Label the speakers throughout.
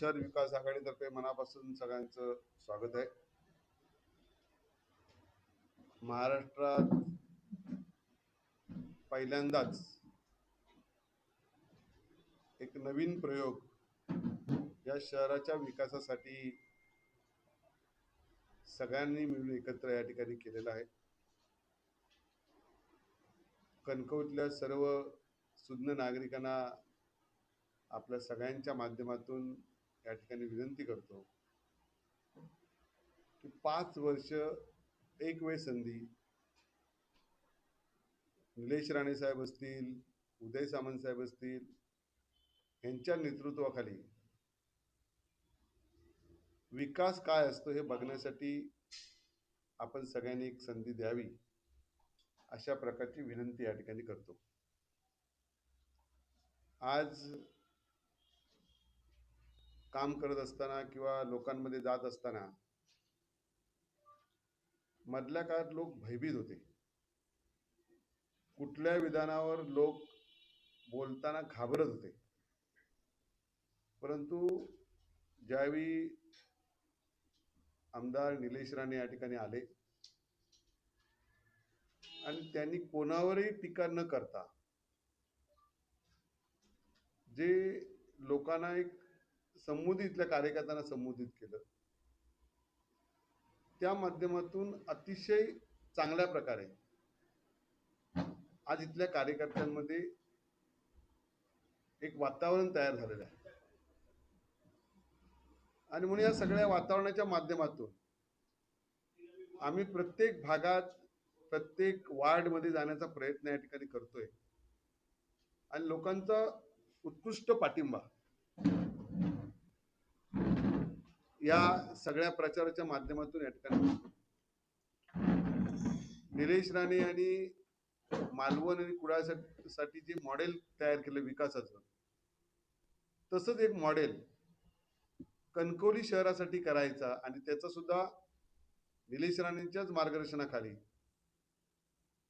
Speaker 1: शहर विकास आघाडीतर्फे मनापासून सगळ्यांचं स्वागत आहे. महाराष्ट्रात पहिल्यांदाच एक नवीन प्रयोग या शहराच्या विकासासाठी सगळ्यांनी मिळून एकत्र या ठिकाणी केलेला आहे. कणकवलीतल्या सर्व सुज्ञ नागरिकांना आपल्या सगळ्यांच्या माध्यमातून या ठिकाणी विनंती करतो की पाच वर्ष एक वेळ संधी. निलेश राणे साहेब असतील उदय सामंत साहेब असतील यांच्या नेतृत्वाखाली विकास काय असतो हे बघण्यासाठी आपण सगळ्यांनी एक संधी द्यावी अशा प्रकारची विनंती या ठिकाणी करतो. आज काम करत असताना किंवा लोकांमध्ये जात असताना मधल्या काळात लोक भयभीत होते. कुठल्या विधानावर लोक बोलताना घाबरत होते. परंतु ज्यावेळी आमदार निलेश राणे या ठिकाणी आले आणि त्यांनी कोणावरही टीका न करता जे लोकांना एक संबोधितल्या कार्यकर्त्यांना संबोधित केलं. त्या माध्यमातून अतिशय चांगल्या प्रकारे आज इथल्या कार्यकर्त्यांमध्ये एक वातावरण तयार झालेलं आहे. आणि म्हणून या सगळ्या वातावरणाच्या माध्यमातून आम्ही प्रत्येक भागात प्रत्येक वार्डमध्ये जाण्याचा प्रयत्न या ठिकाणी करतोय. आणि लोकांचा उत्कृष्ट पाठिंबा या सगळ्या प्रचाराच्या माध्यमातून या ठिकाणी निलेश राणे आणि मालवण आणि कुडासाठी जे मॉडेल तयार केलं विकासाचं तसंच एक मॉडेल कणकवली शहरासाठी करायचा आणि त्याचा सुद्धा निलेश राणेंच्याच मार्गदर्शनाखाली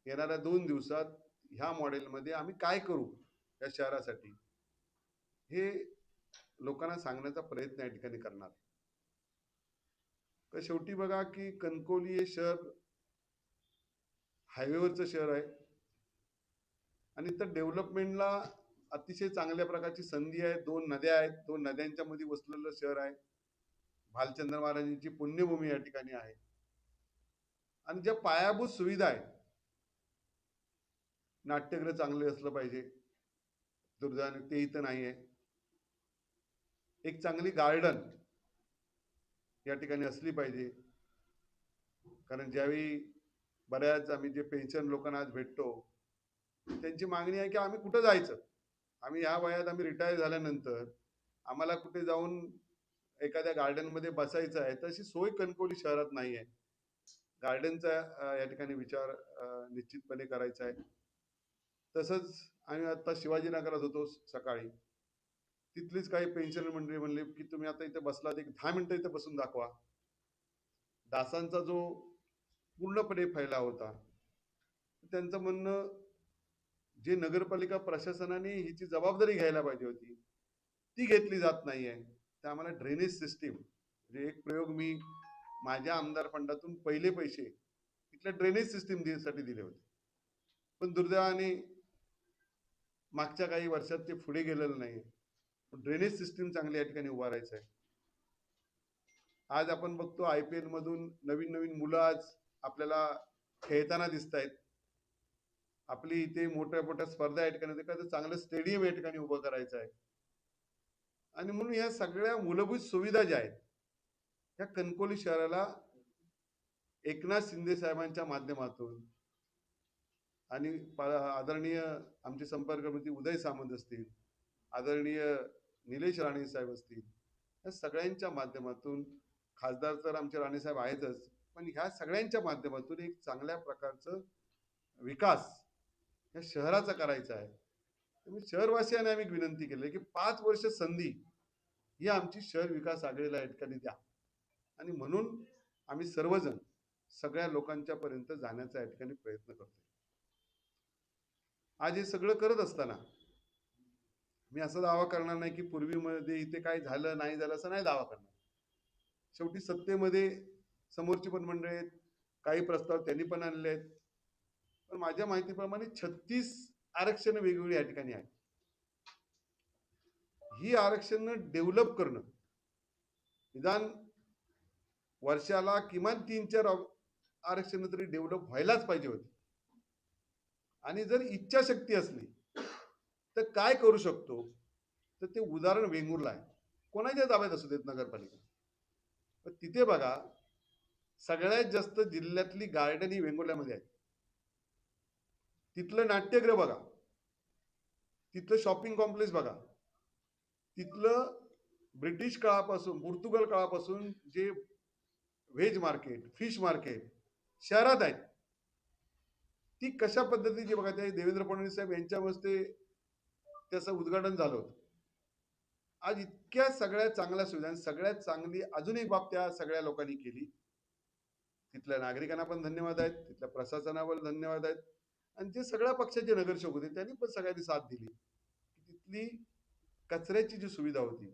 Speaker 1: येणाऱ्या दोन दिवसात ह्या मॉडेलमध्ये आम्ही काय करू या शहरासाठी हे लोकांना सांगण्याचा प्रयत्न या ठिकाणी करणार. तर शेवटी बघा की कणकवली हे शहर हायवेवरचं शहर आहे. आणि तर डेव्हलपमेंटला अतिशय चांगल्या प्रकारची संधी आहे. दोन नद्या आहेत. दोन नद्यांच्या मध्ये वसलेलं शहर आहे. भालचंद्र महाराजांची पुण्यभूमी या ठिकाणी आहे. आणि ज्या पायाभूत सुविधा आहेत नाट्यगृह चांगले असलं पाहिजे. दुर्दैवाने ते इथं नाही आहे एक चांगली गार्डन या ठिकाणी असली पाहिजे. कारण ज्यावेळी बऱ्याच आम्ही जे पेन्शन लोकांना आज भेटतो त्यांची मागणी आहे की आम्ही कुठं जायचं? आम्ही ह्या वयात आम्ही रिटायर झाल्यानंतर आम्हाला कुठे जाऊन एखाद्या गार्डनमध्ये बसायचं आहे तशी सोय कणकवली शहरात नाही आहे. गार्डनचा या ठिकाणी विचार निश्चितपणे करायचा आहे. तसंच आम्ही आत्ता शिवाजीनगरात होतो सकाळी. तिथलीच काही पेन्शन मंडळी म्हणले की तुम्ही आता इथे बसलात एक दहा मिनिटं इथे बसून दाखवा. दासांचा जो पूर्णपणे फैलाव होता त्यांचं म्हणणं जे नगरपालिका प्रशासनाने हिची जबाबदारी घ्यायला पाहिजे होती ती घेतली जात नाही आहे तर आम्हाला ड्रेनेज सिस्टीम म्हणजे एक प्रयोग मी माझ्या आमदार फंडातून पहिले पैसे इथल्या ड्रेनेज सिस्टीमसाठी दिले होते. पण दुर्दैवाने मागच्या काही वर्षात ते पुढे गेलेलं नाही ड्रेनेज सिस्टीम चांगली या ठिकाणी उभारायचं आहे. आज आपण बघतो आय पी एलमधून नवीन नवीन मुलं आज आपल्याला खेळताना दिसत आहेत. आपली इथे मोठ्या मोठ्या स्पर्धा या ठिकाणी एखादं तर चांगलं स्टेडियम या ठिकाणी उभं करायचं आहे. आणि म्हणून या सगळ्या मूलभूत सुविधा ज्या आहेत या कणकोली शहराला एकनाथ शिंदे साहेबांच्या माध्यमातून आणि आदरणीय आमचे संपर्क मंत्री उदय सामंत असतील आदरणीय निलेश राणे साहेब असतील या सगळ्यांच्या माध्यमातून खासदार तर आमचे राणेसाहेब आहेतच पण ह्या सगळ्यांच्या माध्यमातून एक चांगल्या प्रकारचं विकास या शहराचा करायचा आहे. त्यामुळे शहरवासियांना आम्ही विनंती केली की पाच वर्ष संधी ही आमची शहर विकास आघाडीला या ठिकाणी द्या. आणि म्हणून आम्ही सर्वजण सगळ्या लोकांच्या पर्यंत जाण्याचा या ठिकाणी प्रयत्न करतो आज हे सगळं करत असताना मी असा दावा करणार नाही की पूर्वीमध्ये इथे काय झालं नाही झालं असं नाही दावा करणार. शेवटी सत्तेमध्ये समोरची पण मंडळी आहेत काही प्रस्ताव त्यांनी पण आणले आहेत. पण माझ्या माहितीप्रमाणे छत्तीस आरक्षण वेगवेगळी या ठिकाणी आहेत ही आरक्षण डेव्हलप करणं. निदान वर्षाला किमान तीन चार आरक्षण तरी डेव्हलप व्हायलाच पाहिजे होती. आणि जर इच्छाशक्ती असली तर काय करू शकतो? तर ते उदाहरण वेंगुर्ला आहे. कोणाच्या ताब्यात असू देत नगरपालिका? तिथे बघा सगळ्यात जास्त जिल्ह्यातली गार्डन ही वेंगुर्ल्यामध्ये आहे. तिथलं नाट्यगृह बघा. तिथलं शॉपिंग कॉम्प्लेक्स बघा. तिथलं ब्रिटिश काळापासून पोर्तुगल काळापासून जे व्हेज मार्केट फिश मार्केट शहरात आहेत. ती कशा पद्धतीची बघा ते देवेंद्र फडणवीस साहेब यांच्या हस्ते त्याचं उद्घाटन झालं होतं. आज इतक्या सगळ्या चांगल्या सुविधा आणि सगळ्यात चांगली अजून एक बाब त्या सगळ्या लोकांनी केली. तिथल्या नागरिकांना पण धन्यवाद आहेत तिथल्या प्रशासनावर धन्यवाद आहेत. आणि जे सगळ्या पक्षाचे नगरसेवक होते त्यांनी पण सगळ्यांनी साथ दिली. तिथली कचऱ्याची जी सुविधा होती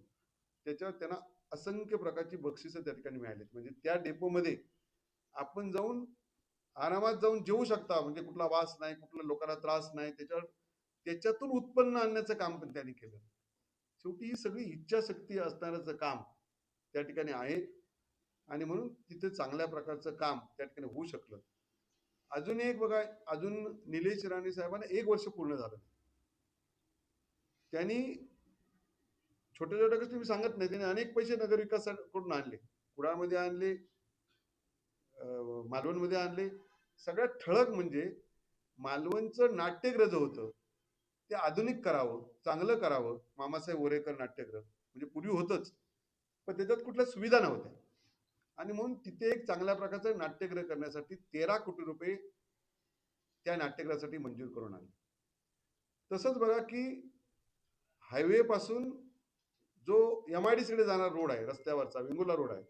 Speaker 1: त्याच्यावर त्यांना असंख्य प्रकारची बक्षिसं त्या ठिकाणी मिळालीत. म्हणजे त्या डेपोमध्ये आपण जाऊन आरामात जाऊन जेवू शकता. म्हणजे कुठला वास नाही कुठला लोकांना त्रास नाही त्याच्यावर त्याच्यातून उत्पन्न आणण्याचं काम पण त्यांनी केलं. शेवटी ही सगळी इच्छाशक्ती असणाऱ्याचं काम त्या ठिकाणी आहे. आणि म्हणून तिथे चांगल्या प्रकारचं काम त्या ठिकाणी होऊ शकलं. अजून एक बघा अजून निलेश राणे साहेबांना एक वर्ष पूर्ण झालं. त्यांनी छोट्या छोट्या गोष्टी मी सांगत नाही त्यांनी अनेक पैसे नगर विकासाकडून आणले. कुडाळमध्ये आणले मालवणमध्ये आणले. सगळ्यात ठळक म्हणजे मालवणचं नाट्यग्रज होतं. ते आधुनिक करावं चांगलं करावं मामासाहेब ओरेकर नाट्यग्रह. म्हणजे पूर्वी होतच. पण त्याच्यात कुठल्या सुविधा नव्हत्या. आणि म्हणून तिथे एक चांगल्या प्रकारचं नाट्यग्रह करण्यासाठी तेरा कोटी रुपये त्या नाट्यगृहासाठी मंजूर करून आले. तसंच बघा की हायवे पासून जो एम आय डी सीकडे जाणारा रोड आहे रस्त्यावरचा वेंगुर्ला रोड आहे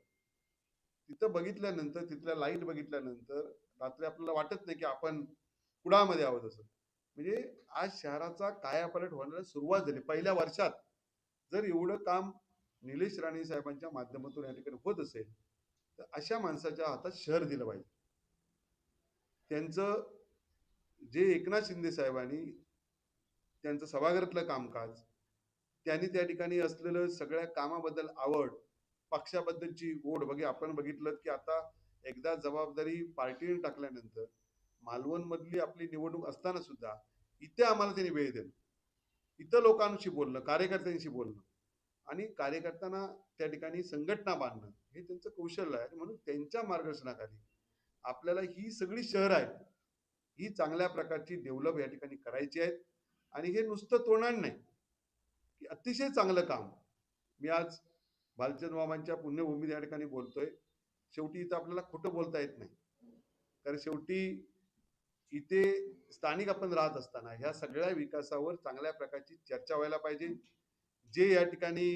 Speaker 1: तिथं बघितल्यानंतर तिथल्या लाइट बघितल्यानंतर रात्री आपल्याला वाटत नाही की आपण कुडामध्ये आहोत असं. म्हणजे आज शहराचा कायापलट होण्याला सुरुवात झाली. पहिल्या वर्षात जर एवढं काम निलेश राणे साहेबांच्या माध्यमातून या ठिकाणी होत असेल तर अशा माणसाच्या हातात शहर दिलं पाहिजे. त्यांचं जे एकनाथ शिंदे साहेबांनी त्यांचं सभागृहातलं कामकाज त्यांनी त्या ठिकाणी असलेलं सगळ्या कामाबद्दल आवड पक्षाबद्दलची ओढ बघे आपण बघितलं की आता एकदा जबाबदारी पार्टीने टाकल्यानंतर मालवणमधली आपली निवडणूक असताना सुद्धा इथे आम्हाला त्यांनी वेळ दिला. इथं लोकांशी बोलणं कार्यकर्त्यांशी बोलणं आणि कार्यकर्त्यांना त्या ठिकाणी संघटना बांधणं हे त्यांचं कौशल्य आहे. म्हणून त्यांच्या मार्गदर्शनाखाली आपल्याला ही सगळी शहर आहेत ही चांगल्या प्रकारची डेव्हलप या ठिकाणी करायची आहेत आणि हे नुसतं तोंडाण नाही की अतिशय चांगलं काम. मी आज भालचंद मामांच्या पुण्यभूमीत या ठिकाणी बोलतोय. शेवटी इथं आपल्याला खोटं बोलता येत नाही. कारण शेवटी इथे स्थानिक आपण राहत असताना ह्या सगळ्या विकासावर चांगल्या प्रकारची चर्चा व्हायला पाहिजे. जे या ठिकाणी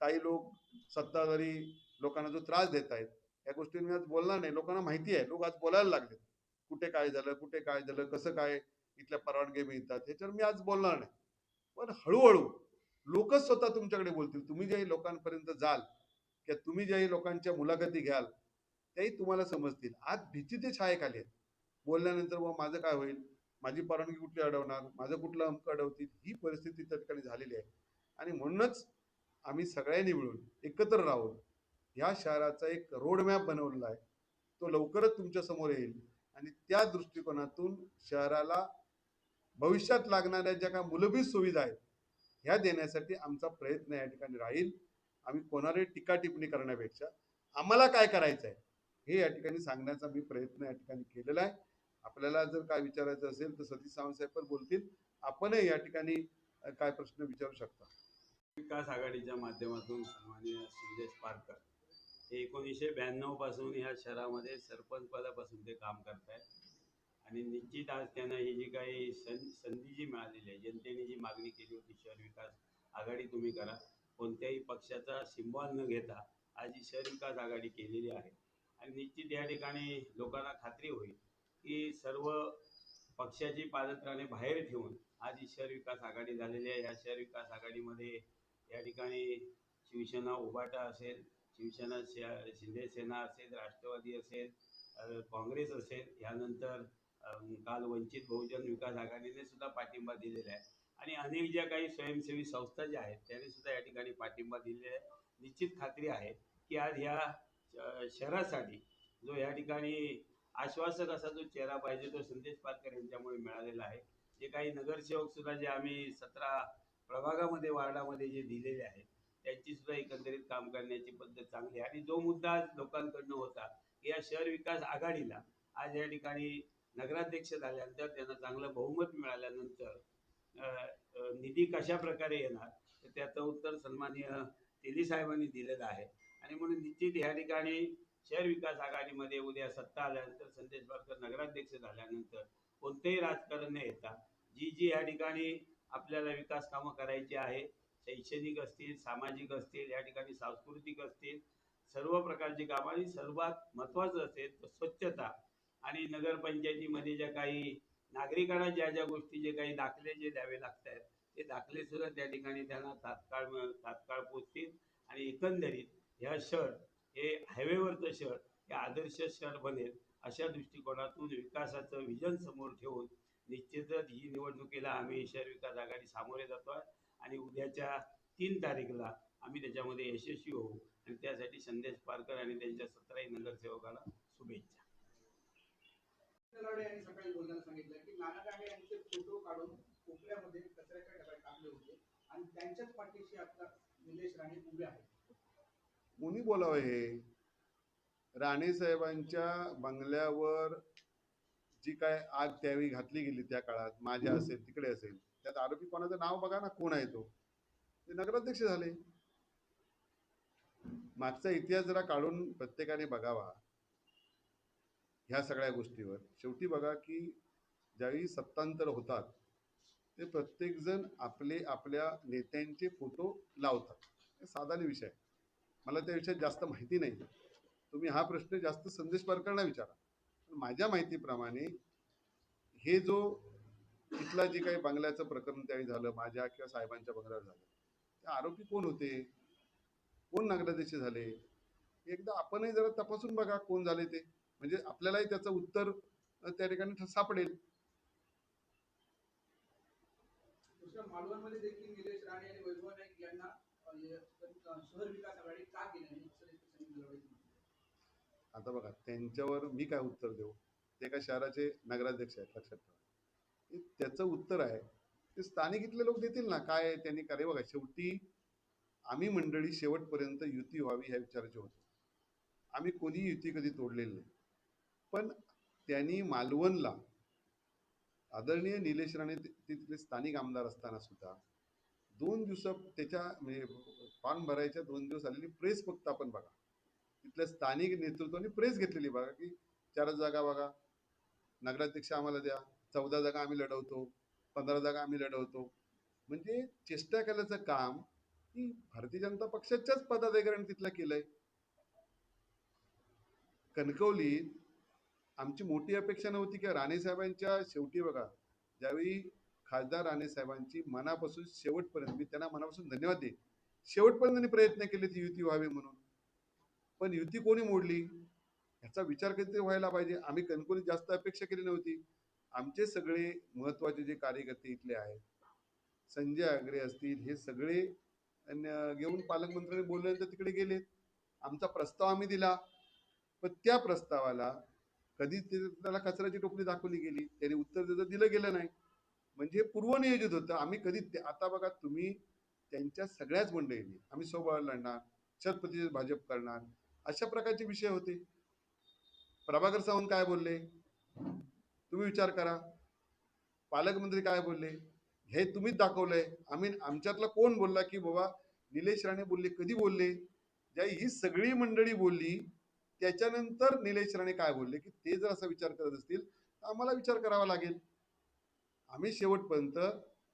Speaker 1: काही लोक सत्ताधारी लोकांना जो त्रास देत आहेत या गोष्टी मी आज बोलणार नाही. लोकांना माहिती आहे. लोक आज बोलायला लागले कुठे काय झालं कुठे काय झालं कसं काय इथल्या परवानगी मिळतात ह्याच्यावर मी आज बोलणार नाही. पण हळूहळू लोकच स्वतः तुमच्याकडे बोलतील. तुम्ही ज्याही लोकांपर्यंत जाल किंवा तुम्ही ज्याही लोकांच्या मुलाखती घ्याल त्याही तुम्हाला समजतील. आज भीतीचे छायेखाली आहेत. बोलल्यानंतर व माझं काय होईल? माझी परवानगी कुठली अडवणार? माझं कुठलं अंक अडवतील? ही परिस्थिती त्या ठिकाणी झालेली आहे. आणि म्हणूनच आम्ही सगळ्यांनी मिळून एकत्र राहून ह्या शहराचा एक रोडमॅप बनवलेला आहे. तो लवकरच तुमच्यासमोर येईल. आणि त्या दृष्टिकोनातून शहराला भविष्यात लागणाऱ्या ज्या काही मूलभूत सुविधा आहेत ह्या देण्यासाठी आमचा प्रयत्न या ठिकाणी राहील. आम्ही कोणालाही टीका टिप्पणी करण्यापेक्षा आम्हाला काय करायचं आहे हे या ठिकाणी सांगण्याचा मी प्रयत्न या ठिकाणी केलेला आहे. आपल्याला जर काय विचारायचं असेल तर सतीश सावंत साहेब पण बोलतील. आपणही या ठिकाणी काय प्रश्न विचारू शकता?
Speaker 2: विकास आघाडीच्या माध्यमातून सन्माननीय संदेश पारकर हे एकोणीसशे ब्याण्णवपासून ह्या शहरामध्ये सरपंच पदापासून ते काम करत आहेत आणि निश्चित आज त्यांना ही जी काही सं संधी जी मिळालेली आहे जनतेने जी मागणी केली होती शहर विकास आघाडी तुम्ही करा कोणत्याही पक्षाचा सिम्बॉल न घेता आज ही शहर विकास आघाडी केलेली आहे. आणि निश्चित या ठिकाणी लोकांना खात्री होईल की सर्व पक्षाची पादत्राणे बाहेर ठेवून आज ही शहर विकास आघाडी झालेली आहे. या शहर विकास आघाडीमध्ये या ठिकाणी शिवसेना उभाटा असेल शिवसेना शिंदेसेना शिंदे सेना असेल राष्ट्रवादी असेल काँग्रेस असेल यानंतर काल वंचित बहुजन विकास आघाडीने सुद्धा पाठिंबा दिलेला आहे. आणि अनेक ज्या काही स्वयंसेवी संस्था ज्या आहेत त्यांनी सुद्धा या ठिकाणी पाठिंबा दिलेला आहे. निश्चित खात्री आहे की आज ह्या शहरासाठी जो या ठिकाणी आश्वासक असा जो चेहरा पाहिजे तो संदेश पारकर यांच्यामुळे मिळालेला आहे. जे काही नगरसेवक सुद्धा जे आम्ही सतरा प्रभागामध्ये वार्डामध्ये जे दिलेले आहेत त्यांची सुद्धा एकंदरीत काम करण्याची पद्धत चांगली आहे. आणि जो मुद्दा आज लोकांकडनं होता की या शहर विकास आघाडीला आज या ठिकाणी नगराध्यक्ष झाल्यानंतर त्यांना चांगलं बहुमत मिळाल्यानंतर निधी कशा प्रकारे येणार तर त्याचं उत्तर सन्माननीय तेली साहेबांनी दिलेलं आहे. आणि म्हणून निश्चित ह्या ठिकाणी शहर विकास आघाडीमध्ये उद्या सत्ता आल्यानंतर संदेश भाटकर नगराध्यक्ष झाल्यानंतर कोणतेही राजकारण न येता जी जी या ठिकाणी आपल्याला विकास कामं करायची आहे शैक्षणिक असतील सामाजिक असतील या ठिकाणी सांस्कृतिक असतील सर्व प्रकारची कामं आणि सर्वात महत्त्वाचं असेल तर स्वच्छता आणि नगरपंचायतीमध्ये ज्या काही नागरिकांना ज्या ज्या गोष्टी जे काही दाखले जे द्यावे लागत आहेत ते दाखले सुद्धा त्या ठिकाणी त्यांना तात्काळ तात्काळ पोचतील आणि एकंदरीत ह्या शहर हे हायवेवरचं शहर हे आदर्श शहर बनेल अशा दृष्टिकोनातून विकासाचं विजन समोर ठेवून निश्चितच ही निवडणुकीला आम्ही शहर विकास आघाडी सामोरे जातो आहे आणि उद्याच्या तीन तारीखला आम्ही त्याच्यामध्ये यशस्वी होऊ. आणि त्यासाठी संदेश पारकर आणि त्यांच्या सतराही नगरसेवकाला शुभेच्छा.
Speaker 3: यांनी सकाळी बोलताना सांगितलं की नाना यांचे फोटो काढून कोपऱ्यामध्ये कचऱ्याच्या डब्यात टाकले होते. आणि त्यांच्याच पाठीशी आता निलेश राणे उभे आहेत.
Speaker 1: कोणी बोलावं हे? राणे साहेबांच्या बंगल्यावर जी काय आग त्यावेळी घातली गेली त्या काळात माझ्या असेल तिकडे असेल त्यात आरोपी कोणाचं नाव बघा ना कोण आहे तो? ते नगराध्यक्ष झाले. मागचा इतिहास जरा काढून प्रत्येकाने बघावा. ह्या सगळ्या गोष्टीवर. शेवटी बघा की ज्यावेळी सत्तांतर होतात ते प्रत्येकजण आपले आपल्या नेत्यांचे फोटो लावतात. हे साधारण विषय आहे. मला त्या विषयात जास्त माहिती नाही. तुम्ही हा प्रश्न जास्त संदेश पारकरांना विचारा. पण माझ्या माहितीप्रमाणे हे जो इथला जे काही बंगल्याचं प्रकरण त्यावेळी झालं माझ्या किंवा साहेबांच्या बंगल्यावर झालं ते आरोपी कोण होते? कोण नागरादेशी झाले? एकदा आपणही जरा तपासून बघा कोण झाले ते. म्हणजे आपल्यालाही त्याचं उत्तर त्या ठिकाणी ठ- सापडेल.
Speaker 3: मालवणमध्ये देखील निलेश राणे आणि वैभव नाईक यांना शहर विकास आघाडी का नाही?
Speaker 1: आता बघा त्यांच्यावर मी काय उत्तर देऊ? ते एका शहराचे नगराध्यक्ष आहेत लक्षात ठेवा. त्याचं उत्तर आहे ते स्थानिक इथले लोक देतील ना? काय त्यांनी करे बघा शेवटी आम्ही मंडळी शेवटपर्यंत युती व्हावी ह्या विचाराचे होतो. आम्ही कोणी युती कधी तोडलेली नाही. पण त्यांनी मालवणला आदरणीय निलेश राणे तिथले स्थानिक आमदार असताना सुद्धा दोन दिवसा त्याच्या म्हणजे फॉर्म भरायच्या दोन दिवस आलेली प्रेस फक्त आपण बघा. तिथल्या स्थानिक नेतृत्वाने प्रेस घेतलेली बघा की चार जागा बघा. नगराध्यक्ष आम्हाला द्या. चौदा जागा आम्ही लढवतो. पंधरा जागा आम्ही लढवतो. म्हणजे चेष्टा केल्याचं काम की भारतीय जनता पक्षाच्याच पदाधिकाऱ्यांनी तिथलं केलंय. कणकवलीत आमची मोठी अपेक्षा नव्हती की राणे साहेबांच्या शेवटी बघा ज्यावेळी खासदार राणे साहेबांची मनापासून शेवटपर्यंत मी त्यांना मनापासून धन्यवाद देईन. शेवटपर्यंत त्यांनी प्रयत्न केले ती युती व्हावी म्हणून. पण युती कोणी मोडली? ह्याचा विचार कधीतरी व्हायला पाहिजे. आम्ही कणकोणी जास्त अपेक्षा केली नव्हती. आमचे सगळे महत्त्वाचे जे कार्यकर्ते इथले आहेत संजय आगरे असतील हे सगळे घेऊन पालकमंत्र्यांनी बोलल्यानंतर तिकडे गेले आमचा प्रस्ताव आम्ही दिला. पण त्या प्रस्तावाला कधी ते- त्याला कचऱ्याची टोपली दाखवली गेली. त्याने उत्तर त्याचं दिलं गेलं नाही. म्हणजे पूर्वनियोजित होतं. आम्ही कधी ते- आता बघा तुम्ही त्यांच्या सगळ्याच मंडळींनी आम्ही सोबत लढणार छत्रपती भाजप करणार अशा प्रकारचे विषय होते. प्रभाकर सावंत काय बोलले? तुम्ही विचार करा. पालकमंत्री काय बोलले? हे तुम्हीच दाखवलंय. आम्ही आमच्यातला कोण बोलला की बाबा निलेश राणे बोलले कधी बोलले? ज्या ही सगळी मंडळी बोलली त्याच्यानंतर निलेश राणे काय बोलले? की ते जर असा विचार करत असतील तर आम्हाला विचार करावा लागेल. आम्ही शेवटपर्यंत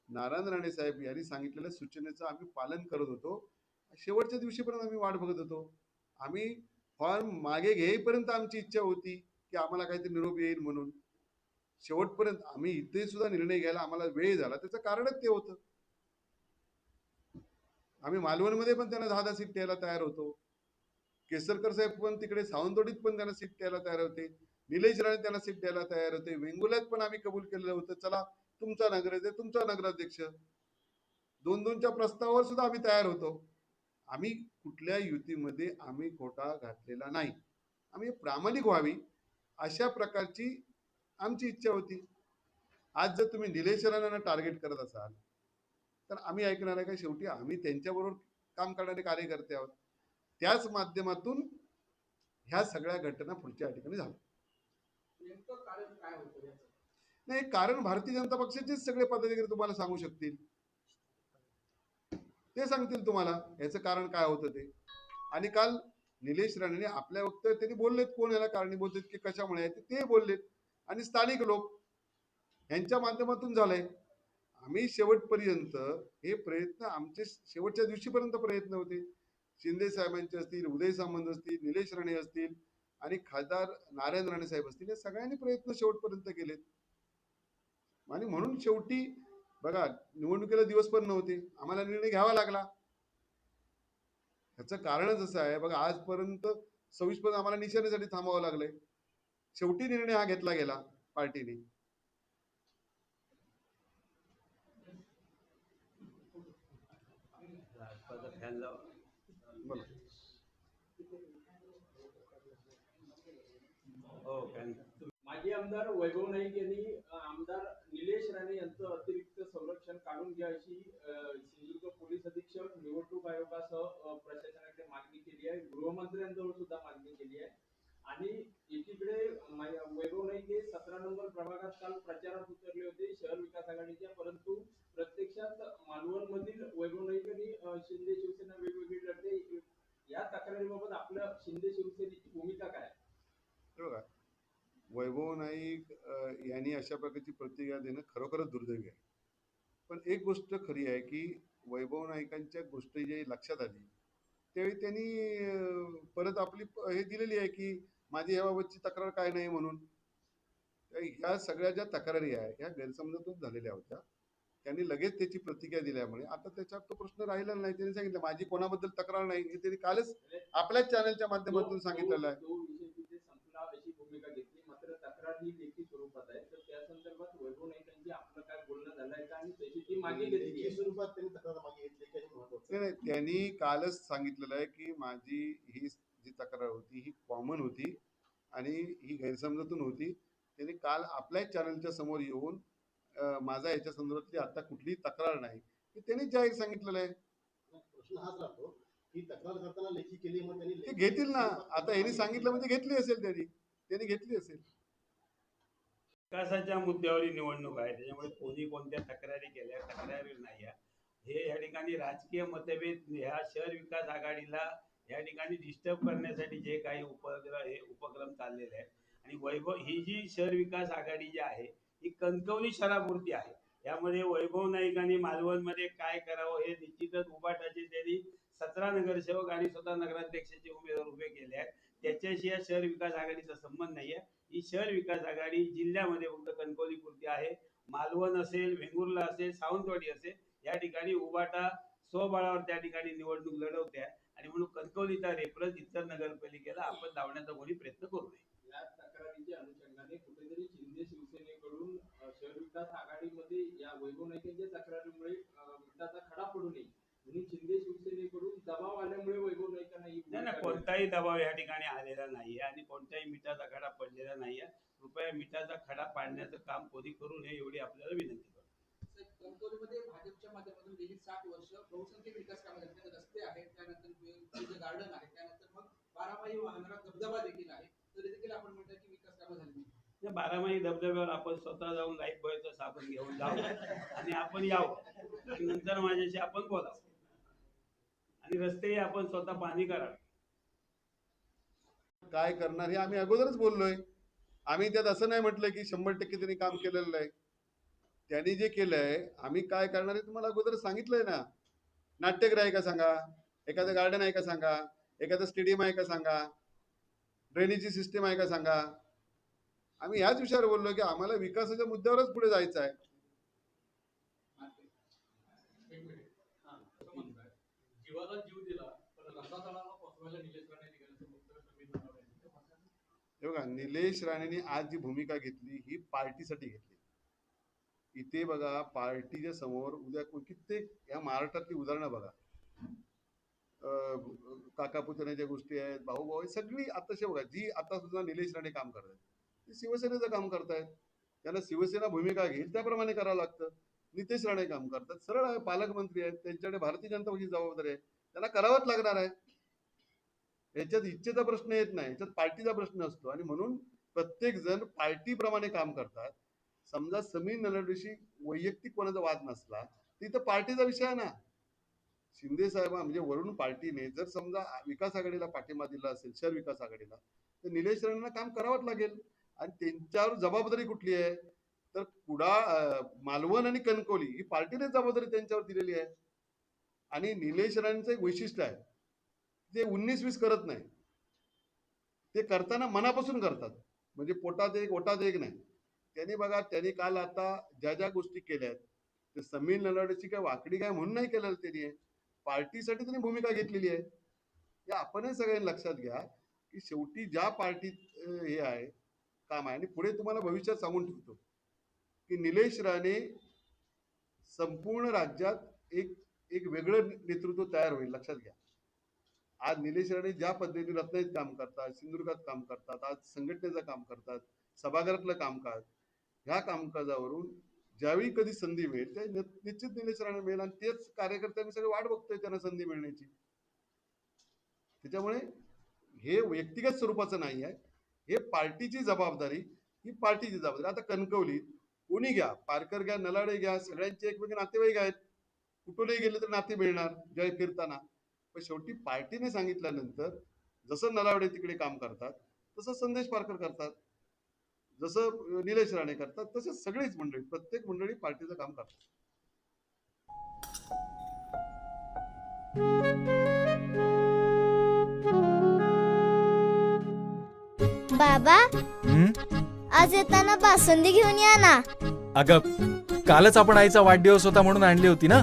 Speaker 1: नारायण राणे साहेब यांनी सांगितलेल्या सूचनेचं आम्ही पालन करत होतो. शेवटच्या दिवशीपर्यंत आम्ही वाट बघत होतो. आम्ही फॉर्म मागे घेईपर्यंत आमची इच्छा होती की आम्हाला काहीतरी निरोप येईल म्हणून. शेवटपर्यंत आम्ही इथे सुद्धा निर्णय घ्यायला आम्हाला वेळ झाला. त्याचं कारणच ते होतं. आम्ही मालवणमध्ये पण त्यांना दहा दहा सीट द्यायला तयार होतो. केसरकर साहेब पण तिकडे सावंतवाडीत पण त्यांना सीट द्यायला तयार होते. निलेश राणे त्यांना सीट द्यायला तयार होते. वेंगुल्यात पण आम्ही कबूल केलेलं होतं. चला तुमचा नगराध्यक्ष तुमचा नगराध्यक्ष. दोन दोनच्या प्रस्तावावर सुद्धा आम्ही तयार होतो. आम्ही कुठल्या युतीमध्ये आम्ही खोटा घातलेला नाही. आम्ही प्रामाणिक व्हावी अशा प्रकारची आमची इच्छा होती. आज जर तुम्ही निलेश राणांना टार्गेट करत असाल तर आम्ही ऐकणार आहे का शेवटी आम्ही त्यांच्याबरोबर काम करणारे कार्यकर्ते आहोत. त्याच माध्यमातून ह्या सगळ्या घटना पुढच्या ठिकाणी झाल्या. नाही कारण भारतीय जनता पक्षाचेच सगळे पदाधिकारी तुम्हाला सांगू शकतील. ते सांगतील तुम्हाला याचं कारण काय होतं ते. आणि काल निलेश राणेने आपल्या वक्तव्यात त्यांनी बोललेत कोण याला कारणीभूत आहेत की कशामुळे आहे ते बोललेत. आणि स्थानिक लोक यांच्या माध्यमातून झालंय. आम्ही शेवटपर्यंत हे प्रयत्न आमचे शेवटच्या दिवशीपर्यंत प्रयत्न होते. शिंदे साहेबांचे असतील उदय सामंत असतील निलेश राणे असतील आणि खासदार नारायण राणे साहेब असतील या सगळ्यांनी प्रयत्न शेवटपर्यंत केलेत. आणि म्हणून शेवटी बघा निवडणुकीला दिवस पण नव्हते. आम्हाला निर्णय घ्यावा लागला. ह्याचं कारणच असं आहे. बघा आजपर्यंत सव्वीस पर्यंत आम्हाला निशाण्यासाठी थांबावं लागलंय. शेवटी निर्णय हा घेतला गेला पार्टीने.
Speaker 2: हो
Speaker 4: माजी आमदार वैभव नाईक यांनी आमदार निलेश राणे यांचं अतिरिक्त संरक्षण काढून घ्या अशी सिंधुदुर्ग पोलीस अधीक्षक निवडणूक आयोगासह प्रशासनाकडे मागणी केली आहे. गृहमंत्र्यांजवळ सुद्धा मागणी केली आहे. आणि एकीकडे वैभव नाईक हे सतरा नंबर प्रभागात काल प्रचारात उतरले होते शहर विकास आघाडीच्या परंतु प्रत्यक्षात मालवण मधील वैभव नाईक आणि शिंदे शिवसेना वेगवेगळी लढते. या तक्रारीबाबत आपल्या शिंदे शिवसेनेची भूमिका काय?
Speaker 1: बघा वैभव नाईक यांनी अशा प्रकारची प्रतिक्रिया देणं खरोखरच दुर्दैवी आहे. पण एक गोष्ट खरी आहे की वैभव नाईकांच्या गोष्टी जे लक्षात आली त्यावेळी त्यांनी परत आपली हे दिलेली आहे की माझी याबाबतची तक्रार काय नाही म्हणून. ह्या सगळ्या ज्या तक्रारी आहे ह्या गैरसमजातून झालेल्या होत्या. त्यांनी लगेच त्याची प्रतिक्रिया दिल्यामुळे आता त्याच्यात तो प्रश्न राहिलेला नाही. त्यांनी सांगितलं माझी कोणाबद्दल तक्रार नाही. हे त्यांनी कालच आपल्याच चॅनलच्या माध्यमातून सांगितलेलं आहे
Speaker 4: तो विषय तिथे संपला अशी भूमिका घेतली मात्र तक्रार ही लेखी स्वरूपात आहे. तर त्या संदर्भात वैभव नाईकांची आपलं काय बोलणं झालं आहे का आणि तशी ती मागे घेतली आहे.
Speaker 5: स्वरूपात त्यांनी तक्रार मागे घेतली काही महत्वाचं
Speaker 1: नाही, नाही, त्यांनी कालच सांगितलेलं आहे की माझी ही जी तक्रार होती ही कॉमन होती आणि ही गैरसमजातून होती. त्यांनी काल आपल्याच चॅनलच्या समोर येऊन अं, माझा याच्या संदर्भातली आता कुठलीही तक्रार नाही. हे त्यांनी जाहीर सांगितलेलं आहे.
Speaker 5: प्रश्न हाच राहतो. की तक्रार करताना लेखी केली मग त्यांनी
Speaker 1: ते
Speaker 5: लेखी-
Speaker 1: घेतील ना. आता यांनी सांगितलं म्हणजे घेतली असेल त्यांनी. त्यांनी घेतली असेल.
Speaker 2: विकासाच्या मुद्द्यावर निवडणूक आहे. त्याच्यामुळे कोणी कोणत्या तक्रारी केल्या तक्रारी नाही आहे. हे या ठिकाणी राजकीय मतभेद ह्या शहर विकास आघाडीला या ठिकाणी डिस्टर्ब करण्यासाठी जे काही उपक्रम हे उपक्रम चाललेले आहेत. आणि वैभव ही जी शहर विकास आघाडी जी आहे ही कणकवली शहरापुरती आहे. यामध्ये वैभव नाईक आणि मालवणमध्ये काय करावं हे निश्चितच उभाटाचे त्यांनी सतरा नगरसेवक आणि स्वतः नगराध्यक्षाचे उमेदवार उभे केले आहेत. त्याच्याशी या शहर विकास आघाडीचा संबंध नाही आहे ही शहर विकास आघाडी जिल्ह्यामध्ये फक्त कणकवली पुरती आहे. मालवण असेल वेंगुर्ला असेल सावंतवाडी असेल या ठिकाणी उबाटा स्वबळावर त्या ठिकाणी निवडणूक लढवते आहे. आणि म्हणून कणकवलीचा रेफरन्स इतर नगरपालिकेला आपण लावण्याचा कोणी प्रयत्न करू नये.
Speaker 4: या तक्रारीच्या अनुषंगाने कुठेतरी शिंदे शिवसेनेकडून शहर विकास आघाडीमध्ये या वैभव नाईकांच्या तक्रारीमुळे अ, खडा पडू नये. शिंदे शिवसेनेकडून दबाव आल्यामुळे वैभव नाईकांना ही
Speaker 2: नाही ना कोणताही दबाव या ठिकाणी आलेला नाहीये आणि कोणत्याही मिठाचा खडा पडलेला नाहीये. कृपया मिठाचा खडा पाडण्याचं काम कोणी करू नये एवढी आपल्याला विनंती करतो.
Speaker 3: साहेब, कणकवलीमध्ये भाजपच्या माध्यमातून गेली साठ वर्ष बहुसंख्य विकास कामं झाली त्यात रस्ते आहेत त्यानंतर गार्डन आहे त्यानंतर मग बारामाही वाहनाला धबधबा देखील आहे. तरी देखील आपण म्हणतो की विकास कामं झाली नाही.
Speaker 2: या बारामाही धबधब्यावर आपण स्वतः जाऊन लाईफ बॉयचं साबण घेऊन जाऊ आणि आपण यावं. आणि नंतर माझ्याशी आपण बोलावं. आणि रस्तेही आपण स्वतः पाणी करावे.
Speaker 1: काय करणार हे आम्ही अगोदरच बोललोय. आम्ही त्यात असं नाही म्हटलं की शंभर टक्के त्यांनी काम केलेलं आहे त्यांनी जे केलंय आम्ही काय करणार आहे तुम्हाला अगोदर सांगितलंय ना. नाट्यगृह आहे का सांगा? एखादं गार्डन आहे का सांगा? एखादं स्टेडियम आहे का सांगा? ड्रेनेजची सिस्टीम आहे का सांगा? आम्ही ह्याच विषयावर बोललो की आम्हाला विकासाच्या मुद्द्यावरच पुढे जायचं आहे
Speaker 3: एक मिनिट हा असं म्हणताय जीवाला जीव दिला पण रसा तळाला पोचवायला निलेश राणे निघाल्याचं वक्तव्य समीर बनावडे यांनी केलं.
Speaker 1: हे बघा निलेश राणेंनी आज जी भूमिका घेतली ही पार्टीसाठी घेतली. इथे बघा पार्टीच्या समोर उद्या कित्येक या महाराष्ट्रातली उदाहरणं बघा. अं, काका पुतण्याच्या गोष्टी आहेत भाऊ भाऊ सगळी आताशी बघा जी आता सुद्धा निलेश राणे काम करतात ती शिवसेनेचं काम करतायत. त्यांना शिवसेना भूमिका घेईल त्याप्रमाणे करावं लागतं. नितेश राणे काम करतात सरळ आहे पालकमंत्री आहेत त्यांच्याकडे भारतीय जनता पक्षाची जबाबदारी आहे. त्यांना करावंच लागणार आहे. याच्यात इच्छेचा प्रश्न येत नाही याच्यात पार्टीचा प्रश्न असतो. आणि म्हणून प्रत्येक जण पार्टीप्रमाणे काम करतात. समजा समीर नलवडेशी वैयक्तिक कोणाचा वाद नसला तिथं पार्टीचा विषय आहे ना. शिंदे साहेब म्हणजे वरून पार्टीने जर समजा विकास आघाडीला पाठिंबा दिला असेल शहर विकास आघाडीला तर निलेश राणेंना काम करावंच लागेल. आणि त्यांच्यावर जबाबदारी कुठली आहे? तर कुडाळ मालवण आणि कणकवली ही पार्टीने जबाबदारी त्यांच्यावर दिलेली आहे. आणि निलेश राणेंचं एक वैशिष्ट्य आहे. ते उन्नीस वीस करत नाही. ते करताना मनापासून करतात. म्हणजे पोटात एक ओटात एक नाही. त्यांनी बघा त्यांनी काल आता ज्या ज्या गोष्टी केल्या आहेत ते समीर नलावडेची काय वाकडी काय म्हणून नाही केलेलं त्यांनी. पार्टीसाठी त्यांनी भूमिका घेतलेली आहे. या आपणही सगळ्यांनी लक्षात घ्या की शेवटी ज्या पार्टीत हे आहे काम आहे आणि पुढे तुम्हाला भविष्यात सांगून ठेवतो की निलेश राणे संपूर्ण राज्यात एक एक वेगळं नेतृत्व तयार होईल. लक्षात घ्या. आज निलेश राणे ज्या पद्धतीने रत्नागिरीत काम करतात सिंधुदुर्गात काम करतात आज संघटनेचं काम करतात सभागृहातलं कामकाज ह्या कामकाजावरून ज्यावेळी कधी संधी मिळेल त्या निश्चित निलेश राणे मिळेल आणि तेच कार्यकर्त्यांनी सगळे वाट बघतोय त्यांना संधी मिळण्याची. त्याच्यामुळे हे व्यक्तिगत स्वरूपाचं नाही आहे. हे पार्टीची जबाबदारी ही पार्टीची जबाबदारी. आता कणकवलीत कोणी घ्या? पारकर घ्या नलाडे घ्या सगळ्यांचे एकमेक नातेवाईक आहेत. कुठूनही गेले तर नाते मिळणार जय फिरताना. पण शेवटी पार्टीने सांगितल्यानंतर जसं नलावडे तिकडे काम करतात तसं संदेश पारकर करतात. जसं निलेश राणे करतात तसं सगळीच मंडळी प्रत्येक मंडळी पार्टीचं काम करतात.
Speaker 6: बाबा
Speaker 7: हं?
Speaker 6: आज येताना बासुंदी घेऊन या ना.
Speaker 7: अगं कालच आपण आईचा वाढदिवस होता म्हणून आणली होती ना?